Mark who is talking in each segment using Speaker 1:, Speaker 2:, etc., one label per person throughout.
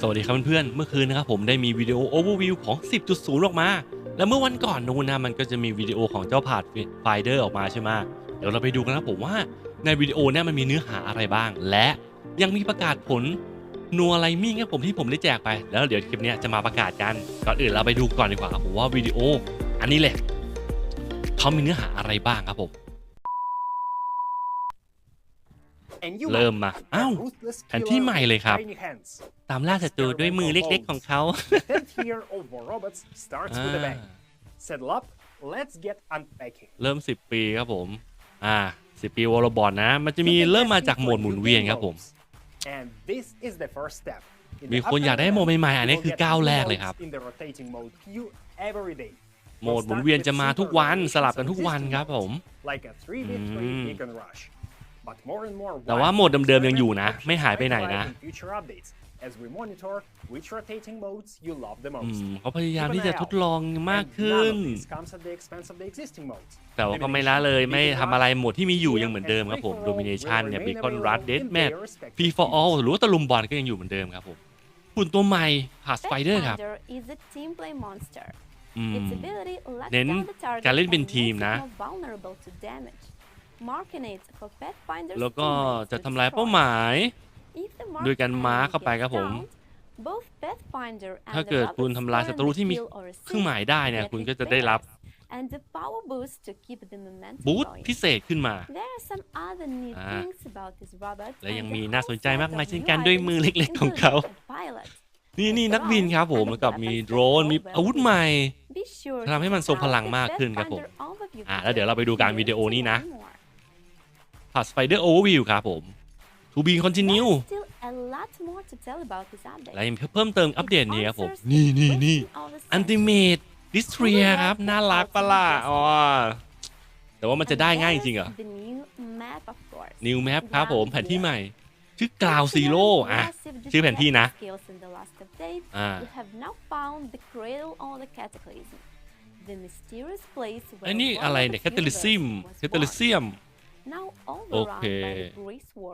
Speaker 1: สวัสดีครับเพื่อนๆ เมื่อคืนนะครับผมได้มีวิดีโอโอเวอร์วิวของ 10.0 ออกมา และเมื่อวันก่อนนู้นนะมันก็จะมีวิดีโอของเจ้าผาดไฟเดอร์ออกมาใช่ไหมเดี๋ยวเราไปดูกันนะผมว่าในวิดีโอเนี่ยมันมีเนื้อหาอะไรบ้าง และยังมีประกาศผลนัวไลมิ่งครับผมที่ผมได้แจกไป แล้วเดี๋ยวคลิปนี้จะมาประกาศกัน ก่อนอื่นเราไปดูก่อนดีกว่าครับผมว่าวิดีโอ อันนี้แหละเขามีเนื้อหาอะไรบ้างครับผม เริ่มมา อ้าวแผนที่ใหม่เลยครับ ตามล่าศัตรูด้วยมือเล็กๆของเขา
Speaker 2: year of War Robots starts with a bang. Settle up, let's get unpacking.
Speaker 1: เริ่ม 10 ปีครับผม อ่า 10 ปีวอลบอลนะ มันจะมี
Speaker 2: You can
Speaker 1: เริ่ม
Speaker 2: test
Speaker 1: มา
Speaker 2: it
Speaker 1: จาก
Speaker 2: for
Speaker 1: โหมดหมุน
Speaker 2: new
Speaker 1: เวียน
Speaker 2: game
Speaker 1: ครับผม
Speaker 2: modes. And this is the first step. In
Speaker 1: มี
Speaker 2: the
Speaker 1: คนอยากได้
Speaker 2: upcoming
Speaker 1: โหมด
Speaker 2: event,
Speaker 1: ใหม่ๆ อันนี้
Speaker 2: you will
Speaker 1: คือ
Speaker 2: get
Speaker 1: ก้าว
Speaker 2: new
Speaker 1: แรกเลย
Speaker 2: modes
Speaker 1: ครับ
Speaker 2: In the rotating mode queue every day.
Speaker 1: โหมดหมุนเวียนจะมาทุกวันสลับกันทุกวันครับผม แต่ว่าโหมดเดิมๆยังอยู่นะ ไม่หายไปไหนนะ
Speaker 2: in future updates as we monitor which rotating modes you love the
Speaker 1: อื
Speaker 2: most.
Speaker 1: มเขาพยายามที่จะทดลองมากขึ้น
Speaker 2: And none of this comes at the expense of the existing modes.
Speaker 1: แต่ว่าก็ไม่ละเลยไม่ทำอะไรโหมดที่มีอยู่ยังเหมือนเดิมครับผม Domination เนี่ย Beacon Rush Deathmatch Free for All หรือว่าตะลุมบอลก็ยังอยู่เหมือนเดิมครับผมหุ่นตัวใหม่ Pathfinder ครับ
Speaker 3: Pathfinder is a team play monster.
Speaker 1: อืม
Speaker 3: Its ability lets
Speaker 1: เน้น
Speaker 3: down the target
Speaker 1: การเล่นเป็น
Speaker 3: and
Speaker 1: ทีม
Speaker 3: makes it
Speaker 1: นะ
Speaker 3: more vulnerable to damage. Marking it for Pathfinder's
Speaker 1: แล้วก็
Speaker 3: teammates
Speaker 1: จะ
Speaker 3: to
Speaker 1: ทำลาย
Speaker 3: destroy.
Speaker 1: เป้าหมาย
Speaker 3: If the
Speaker 1: โดยการ
Speaker 3: marked
Speaker 1: ม้า
Speaker 3: enemy
Speaker 1: เข้าไปครับ
Speaker 3: gets
Speaker 1: ผม
Speaker 3: downed, both Pathfinder and
Speaker 1: ถ้า
Speaker 3: the
Speaker 1: เกิด
Speaker 3: robot
Speaker 1: คุณทำลายศัตรูที่มี
Speaker 3: score an equal or
Speaker 1: เครื่องหมายได้เนี่ย
Speaker 3: that
Speaker 1: คุณ
Speaker 3: it
Speaker 1: ก็จะได้รับ
Speaker 3: bears, and the power boost to keep the momentum
Speaker 1: บูท
Speaker 3: going.
Speaker 1: พิเศษขึ้นมา
Speaker 3: There are some other neat
Speaker 1: อ่า
Speaker 3: things about this robot
Speaker 1: และยัง
Speaker 3: and
Speaker 1: มี
Speaker 3: the
Speaker 1: น่า
Speaker 3: whole
Speaker 1: สนใจ
Speaker 3: set
Speaker 1: มากมาย
Speaker 3: of
Speaker 1: เช่น
Speaker 3: new
Speaker 1: กันด้วยมือ
Speaker 3: items,
Speaker 1: เล็กๆของเขา
Speaker 3: including a pilot.
Speaker 1: นี่นี่นักบินครับผมแล้วกับมีโดรนมีอาวุธใหม่
Speaker 3: Be sure
Speaker 1: ทำให้มันทรงพลังมากขึ้นครับผม อะแล้วเดี๋ยวเราไปดูการวิดีโอนี้นะ ผัดสไปเดอร์โอเวอร์วิวครับผม To be continue และยังเพิ่มเติมอัปเดตนี้ครับผม นี่นี่นี่อันติเมตดิสเทรียครับ น่ารักปะล่ะอ๋อแต่ว่ามันจะได้ง่ายจริงเหรอ New Map ครับผมแผนที่ใหม่ ชื่อกราวซีโร่อะ ชื่อแผนที่นะอ่าไอ้นี่อะไรเนี่ยแคตตาลิซิมแคตตาลิเซียม โอเค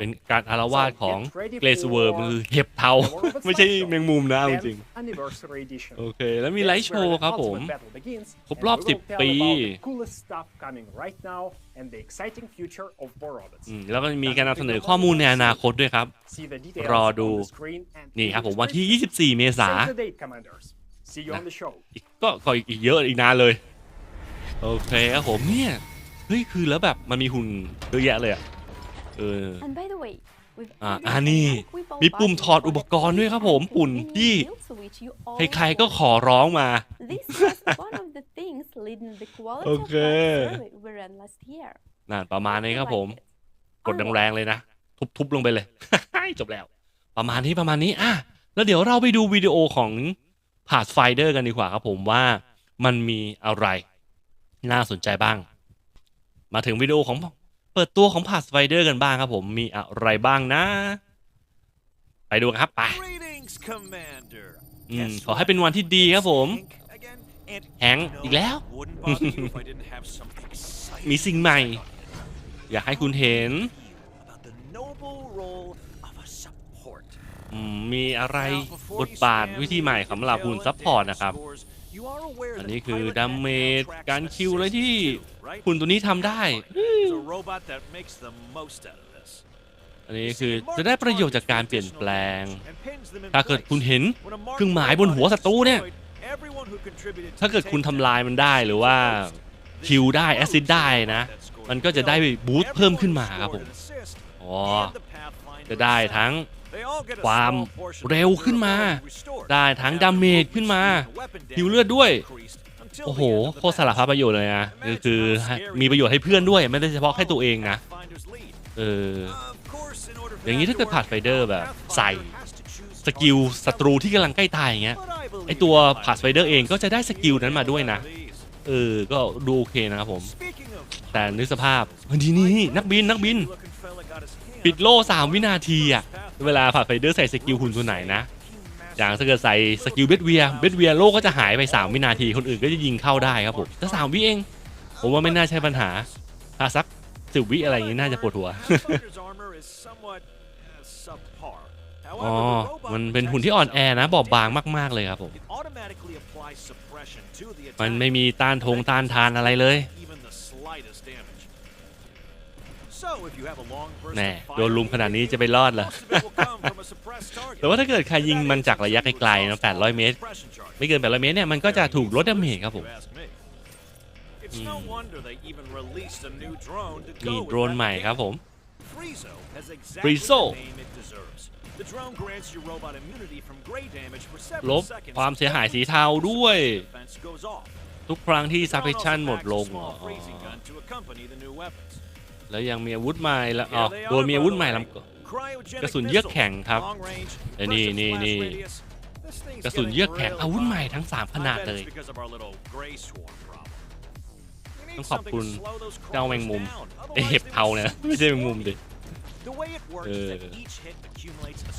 Speaker 1: เป็นการอารวาสของเกรซเวิร์มือเห็บเทา ไม่ใช่แมงมุมนะเอาจริง
Speaker 2: Anniversary edition.
Speaker 1: โอเค แล้วมีไลท์โชว์ครับผม
Speaker 2: Ultimate Battle begins,
Speaker 1: ครบรอบ
Speaker 2: and we will
Speaker 1: 10
Speaker 2: tell
Speaker 1: ปี
Speaker 2: about the coolest stuff coming right now and the exciting future of War Robots.
Speaker 1: อืมแล้วก็มีการนำเสนอข้อมูลในอนาคตด้วยครับ
Speaker 2: See the details
Speaker 1: รอ
Speaker 2: on
Speaker 1: ดู
Speaker 2: the screen and
Speaker 1: นี่ครับผม
Speaker 2: in
Speaker 1: วันที่
Speaker 2: description.
Speaker 1: 24 เมษา
Speaker 2: Save the date, commanders. See you on the show.
Speaker 1: อีกก็ก็อีกเยอะอีกนานเลย โอเคครับผมเนี่ย เฮ้ยคือแล้วแบบมันมีหุ่นเยอะแยะเลยอะเอออะอะนี่มีปุ่มถอดอุปกรณ์ด้วยครับผม ปุ่นที่ใครๆก็ขอร้องมา
Speaker 3: โอเค
Speaker 1: นั่นประมาณนี้ครับผมกดแรงๆเลยนะ ทุบๆลงไปเลย จบแล้ว ประมาณนี้ประมาณนี้อะแล้วเดี๋ยวเราไปดูวิดีโอของพา t ไฟเดอร์กันดีกว่าครับผมว่ามันมีอะไร น่าสนใจบ้าง มาถึงวิดีโอของเปิดตัวของพา t ไฟเดอร์กันบ้างครับผมมีอะไรบ้างนะ ไปดูกันครับไป
Speaker 4: Greetings, Commander.
Speaker 1: อืม
Speaker 4: Guess
Speaker 1: ขอให้
Speaker 4: what?
Speaker 1: เป็นวันที่ดีครับผม
Speaker 4: Hank again? And
Speaker 1: Hank,
Speaker 4: you know,
Speaker 1: อีกแล้ว
Speaker 4: Wouldn't bother you if I didn't have some exciting
Speaker 1: มีสิ่งใหม่
Speaker 4: fact on you.
Speaker 1: อยากให้คุณเห็น
Speaker 4: About the noble role of a support.
Speaker 1: อืมมีอะไร
Speaker 4: Now, before
Speaker 1: บ
Speaker 4: you
Speaker 1: ทบาท
Speaker 4: spam
Speaker 1: วิธีใหม่
Speaker 4: the
Speaker 1: สำหรับหุ่น
Speaker 4: detail
Speaker 1: ซั
Speaker 4: and
Speaker 1: พพอร์ต
Speaker 4: data
Speaker 1: นะครับ
Speaker 4: scores, you are aware
Speaker 1: อัน
Speaker 4: that
Speaker 1: นี้
Speaker 4: the
Speaker 1: คือ
Speaker 4: pilot
Speaker 1: ดา
Speaker 4: map
Speaker 1: เม
Speaker 4: now
Speaker 1: จ
Speaker 4: tracks
Speaker 1: การคิวอะไรที่
Speaker 4: assist too, right?
Speaker 1: หุ่นตัวนี้ทำได้
Speaker 4: It's a robot that makes the most out of this.
Speaker 1: อันนี้คือจะได้ประโยชน์จากการเปลี่ยนแปลง
Speaker 4: And pins them in
Speaker 1: ถ้าเกิด
Speaker 4: place.
Speaker 1: คุณเห็น
Speaker 4: When a marked
Speaker 1: เครื่องหมายบนหัวศัตรูเนี่ย
Speaker 4: destroyed, everyone who contributed to
Speaker 1: ถ้าเกิด
Speaker 4: the
Speaker 1: คุณ
Speaker 4: takedown
Speaker 1: ทำลายมันได้หรือว่าคิวได้แอสซิดได้นะ มันก็จะได้บูสต์เพิ่มขึ้นมาครับผม อ๋อ จะได้ทั้ง ความเร็วขึ้นมา ได้ทั้งดาเมจขึ้นมาฮิวเลือดด้วย โอ้โหโคตรสารพัดประโยชน์เลยนะคือคือมีประโยชน์ให้เพื่อนด้วย ไม่ได้เฉพาะแค่ตัวเองนะเอออย่างนี้ถ้าเกิด Pathfinder แบบใส่สกิลศัตรูที่กำลังใกล้ตายอย่างเงี้ยไอตัวพาสไฟเดอร์เองก็จะได้สกิลนั้นมาด้วยนะเออก็ดูโอเคนะครับผม แต่นึกสภาพนี่นี่นี่นักบินนักบิน ปิดโล่3วินาทีอะ เวลาพาสไฟเดอร์ใส่สกิลหุ่นตัวไหนนะ อย่างถ้าเกิดใส่สกิลเบดเวียเบดเวียโล่ก็จะหายไป 3 วินาทีคนอื่นก็จะยิงเข้าได้ครับผมแต่สามวิเอง ผมว่าไม่น่าใช่ปัญหาถ้าสักสิบวิอะไรอย่างนี้น่าจะปวดหัวอ๋อ มันเป็นหุ่นที่อ่อนแอนะ บอบบางมาก ๆ เลยครับผม มันไม่มีต้านทงต้านทานอะไรเลย แน่
Speaker 4: of
Speaker 1: โดนลุม
Speaker 4: fire,
Speaker 1: ขนาดนี้จะไปรอดเหรอ
Speaker 4: most of it will come from a suppressed target.
Speaker 1: แต่ว่าถ้าเกิดใครยิงมันจากระยะไกลๆนะ800 เมตร
Speaker 4: Suppression charge.
Speaker 1: ไม่เกิน 800 เมตรเนี่ย มันก็จะถูกลดดาเมจครับผม
Speaker 4: You ask me. It's no wonder they even released a new drone to
Speaker 1: มี
Speaker 4: go with
Speaker 1: โดรน
Speaker 4: that
Speaker 1: ใหม่ครับผม
Speaker 4: Frizo has exactly
Speaker 1: Frizo
Speaker 4: the name it deserves. The drone grants your robot immunity from gray damage for
Speaker 1: ล
Speaker 4: several
Speaker 1: บ
Speaker 4: seconds.
Speaker 1: ความเสียหายสีเทาด้วย
Speaker 4: Defense goes off.
Speaker 1: ทุกครั้งที่
Speaker 4: The
Speaker 1: ซับ
Speaker 4: drone
Speaker 1: เพชัน
Speaker 4: also
Speaker 1: หมด
Speaker 4: packs
Speaker 1: ล
Speaker 4: a
Speaker 1: ง แล้วยังมีอาวุธใหม่ละอ๋อ
Speaker 4: Here they
Speaker 1: โดน
Speaker 4: are,
Speaker 1: มีอา
Speaker 4: by
Speaker 1: วุธ
Speaker 4: the
Speaker 1: ใหม่
Speaker 4: way.
Speaker 1: ลำก่อน
Speaker 4: Cryogenic
Speaker 1: กระสุนเยือก
Speaker 4: missile.
Speaker 1: แข็งครับ
Speaker 4: Long range
Speaker 1: เอ้ยนี่
Speaker 4: versus
Speaker 1: นี่
Speaker 4: blast
Speaker 1: นี่
Speaker 4: radius. This thing's
Speaker 1: กระสุน
Speaker 4: getting
Speaker 1: เยือกแข็ง
Speaker 4: really
Speaker 1: อาวุธใหม่
Speaker 4: fun.
Speaker 1: ทั้ง 3ข
Speaker 4: I
Speaker 1: นาด
Speaker 4: bet
Speaker 1: เลย
Speaker 4: it's because of our little gray swarm problem. We need
Speaker 1: ต้องขอบคุณ
Speaker 4: something to slow those
Speaker 1: เจ้าแมง
Speaker 4: crawlers
Speaker 1: มุม
Speaker 4: down.
Speaker 1: ไอเห็บ
Speaker 4: Otherwise,
Speaker 1: เทา
Speaker 4: they will
Speaker 1: เนี่ย
Speaker 4: simply
Speaker 1: ไม่ใช่แมงมุมดิ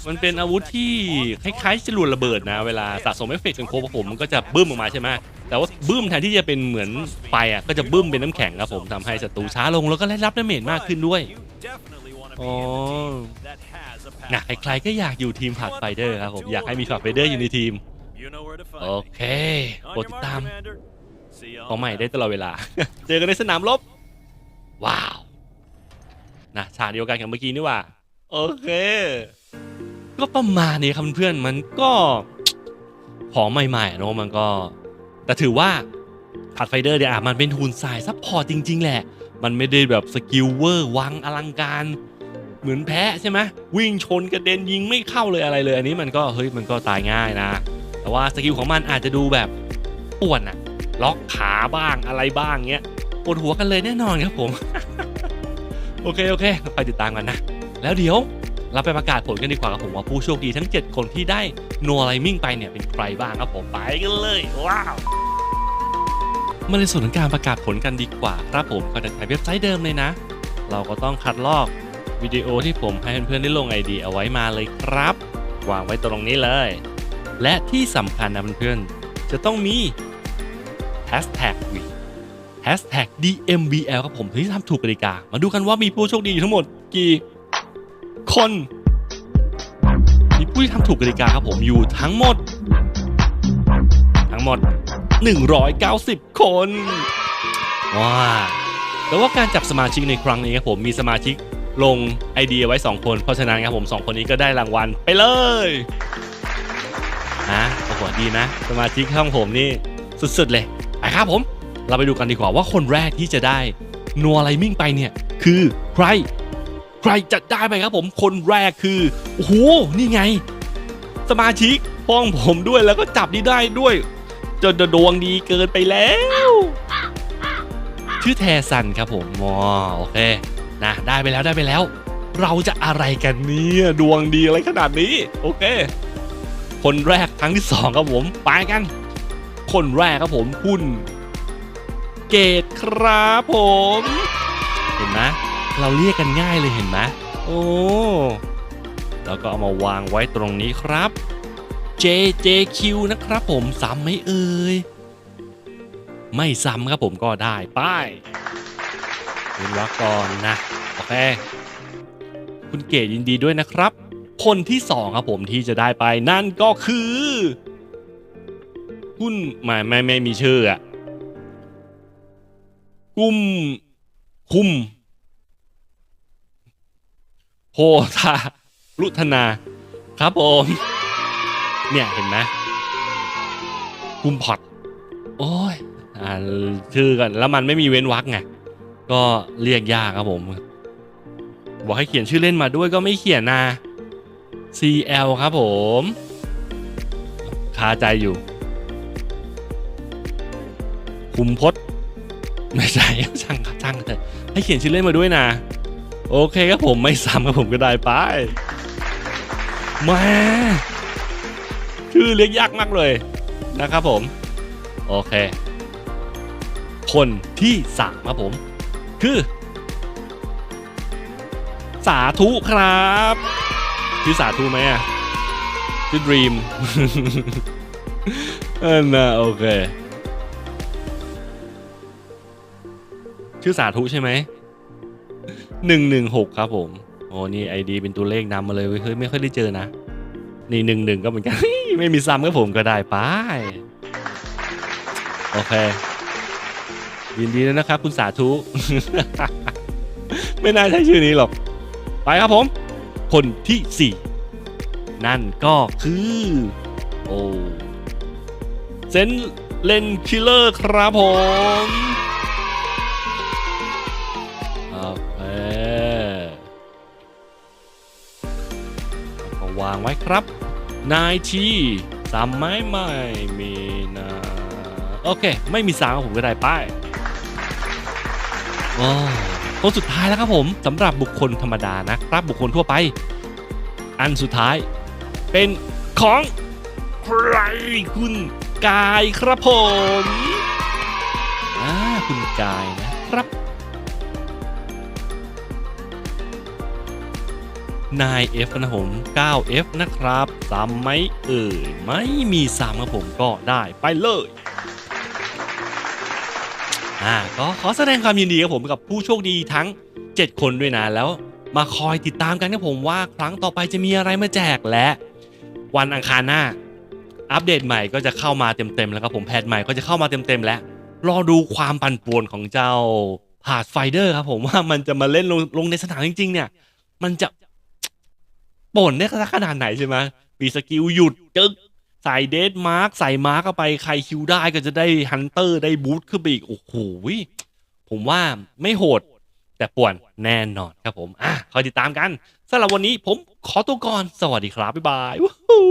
Speaker 1: มันเป็น
Speaker 4: special
Speaker 1: อาวุธ
Speaker 4: effect
Speaker 1: ที่
Speaker 4: on
Speaker 1: ค
Speaker 4: target.
Speaker 1: ล้ายๆจรวดระเบิดนะ เวลาสะสมเอฟเฟกต์จนครบครับผมมันก็จะบึ้มออกมาใช่ไหมแต่ว่าบึ้มแทนที่จะเป็นเหมือนไฟอะก็จะบึ้มเป็นน้ำแข็งครับผมทำให้ศัตรูช้าลงแล้วก็ได้รับดาเมจมากขึ้นด้วย
Speaker 4: You definitely wanna be
Speaker 1: อ๋อ
Speaker 4: in the team that has a
Speaker 1: นะ
Speaker 4: pathfinder.
Speaker 1: ใครๆก็อยากอยู่ทีมผัดไฟเดอร์ครับผมอยากให้มีผัดไฟเดอร์อยู่ในทีม
Speaker 4: You know where to find
Speaker 1: โอ
Speaker 4: me.
Speaker 1: เค
Speaker 4: On
Speaker 1: โปรด
Speaker 4: your
Speaker 1: ติด
Speaker 4: mark,
Speaker 1: ตาม
Speaker 4: Commander. See you on
Speaker 1: ของใหม่
Speaker 4: the
Speaker 1: ได้ตลอดเวลา เจอกันในสนามรบ ว้าว นะฉากเดียวกันกับเมื่อกี้นี่ว่า โอเค ก็ประมาณนี้ครับเพื่อนมันก็ของใหม่ๆเนอะมันก็ แต่ถือว่าผัดไฟเดอร์เนี่ยอะมันเป็นทุนสายซัพพอร์ตจริง ๆ แหละ มันไม่ได้แบบสกิลเวอร์วังอลังการ เหมือนแพ้ใช่ไหมวิ่งชนกระเด็นยิงไม่เข้าเลยอะไรเลย อันนี้มันก็เฮ้ยมันก็ตายง่ายนะ แต่ว่าสกิลของมันอาจจะดูแบบป่วนอะล็อกขาบ้างอะไรบ้างเงี้ยปวดหัวกันเลยแน่นอนครับผม โอเค โอเคไปติดตามกันนะ แล้วเดี๋ยวเราไปประกาศผลกันดีกว่าครับผมว่าผู้โชคดีทั้ง 7 คนที่ได้โนไลมิ่งไปเนี่ยเป็นใครบ้างครับผมไปกันเลยว้าวมาในส่วนของการประกาศผลกันดีกว่าครับผมก็จะใช้เว็บไซต์เดิมเลยนะ เราก็ต้องคัดลอกวิดีโอที่ผมให้เพื่อนๆได้ลง ID เอาไว้มาเลยครับ วางไว้ตรงนี้เลย และที่สำคัญนะเพื่อนๆจะต้องมี Hashtag วี Hashtag DMBL ครับผมที่ทำถูกกติกา มาดูกันว่ามีผู้โชคดีอยู่ทั้งหมดกี่คนมีผู้ที่ทำถูกกติกาครับผมอยู่ทั้งหมด ทั้งหมด 190 คนว้าแต่ว่าการจับสมาชิกในครั้งนี้ครับผมมีสมาชิกลงไอเดียไว้ 2 คน เพราะฉะนั้นครับผม 2 คนนี้ก็ได้รางวัลไปเลยนะโอ้โหดีนะ สมาชิกข้างผมนี่สุดๆเลยไปครับผม เราไปดูกันดีกว่าว่าคนแรกที่จะได้นัวไลมิ่งไปเนี่ยคือใคร ใครจะได้ไปครับผมคนแรกคือโอ้โหนี่ไง สมาชิกห้องผมด้วยแล้วก็จับนี่ได้ด้วยจนดวงดีเกินไปแล้ว ชื่อแทซันครับผมอ๋อโอเคนะได้ไปแล้วได้ไปแล้ว เราจะอะไรกันเนี่ยดวงดีอะไรขนาดนี้ โอเค คนแรกครั้งที่สองครับผมไปกัน คนแรกครับผมคุณ กตครับผม เห็นไหมเราเรียกกันง่ายเลยเห็นไหมโอ้แล้วก็เอามาวางไว้ตรงนี้ครับ JJQ นะครับผมซ้ำไหมเอ่ยไม่ซ้ำครับผมก็ได้ไป้ายเว้นวรรคก่อนนะ โอเค คุณเกดยินดีด้วยนะครับ คนที่สองครับผมที่จะได้ไปนั่นก็คือ คุณไม่ไม่ไม่มีชื่ออะ กุ้ม คุมโพธาลุธนา ครับผม เนี่ยเห็นไหมกุมพอดโอ้ยอ่าชื่อกันแล้วมันไม่มีเว้นวรรคไงก็เรียกยากครับผม บอกให้เขียนชื่อเล่นมาด้วยก็ไม่เขียนนะ CL ครับผมคาใจอยู่ คุมพศ ไม่ใช่ช่างช่างเถอะให้เขียนชื่อเล่นมาด้วยนะ โอเคครับผมไม่ซ้ำครับผมก็ได้ไปมาชื่อเรียกยากมากเลยนะครับผม โอเค คนที่สามครับผม คือ สาธุครับชื่อสาธุไหมอะชื่อดรีมเออนะโอเค ชื่อสาธุใช่ไหมหนึ่งหนึ่งหกครับผมโอ้นี่ไอดีเป็นตัวเลขนำมาเลยเว้ยเฮ้ยไม่ค่อยได้เจอนะ นี่หนึ่งหนึ่งก็เหมือนกัน ไม่มีซ้ำก็ผมก็ได้ไปโอเค ยินดีด้วยนะครับ คุณสาธุ ไม่น่าใช่ชื่อนี้หรอก ไปครับผม คนที่4นั่นก็คือ โอ้เซนเลนคิลเลอร์ครับผมางไว้ครับ นายทีซ้ำไหมไม่มีนะโอเค ไม่มีซ้ำผมก็ได้ป้ายโอ้คนสุดท้ายแล้วครับผมสำหรับบุคคลธรรมดานะครับบุคคลทั่วไป อันสุดท้ายเป็นของใครคุณกายครับผมอ่าคุณกายนะ ครับนาย F นะผม 9F นะครับซ้ำไหมเอ่ยไม่มีซ้ำครับผมก็ได้ไปเลยอ่าก็ขอแสดงความยินดีกับผมกับผู้โชคดีทั้ง 7 คนด้วยนะแล้ว มาคอยติดตามกันครับผมว่าครั้งต่อไปจะมีอะไรมาแจกและ วันอังคารหน้า อัปเดตใหม่ก็จะเข้ามาเต็มๆแล้วครับผมแพทใหม่ก็จะเข้ามาเต็มๆแล้ว รอดูความปั่นป่วนของเจ้าพาดไฟเดอร์ครับผมว่ามันจะมาเล่นลงลงในสนามจริง ๆ เนี่ย มันจะ ป่นได้ขนาดไหนใช่ไหมปีสกิลหยุดจึ๊กใส่เดสมาร์กใส่มาร์กเข้าไปใครคิวได้ก็จะได้ฮันเตอร์ได้บูทขึ้นไปอีก โอ้โหผมว่าไม่โหดแต่ป่วนแน่นอนครับผม อะ คอยติดตามกันสำหรับวันนี้ผมขอตัวก่อน สวัสดีครับ บ๊ายบาย วู้ฮู้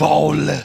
Speaker 1: บอลเลย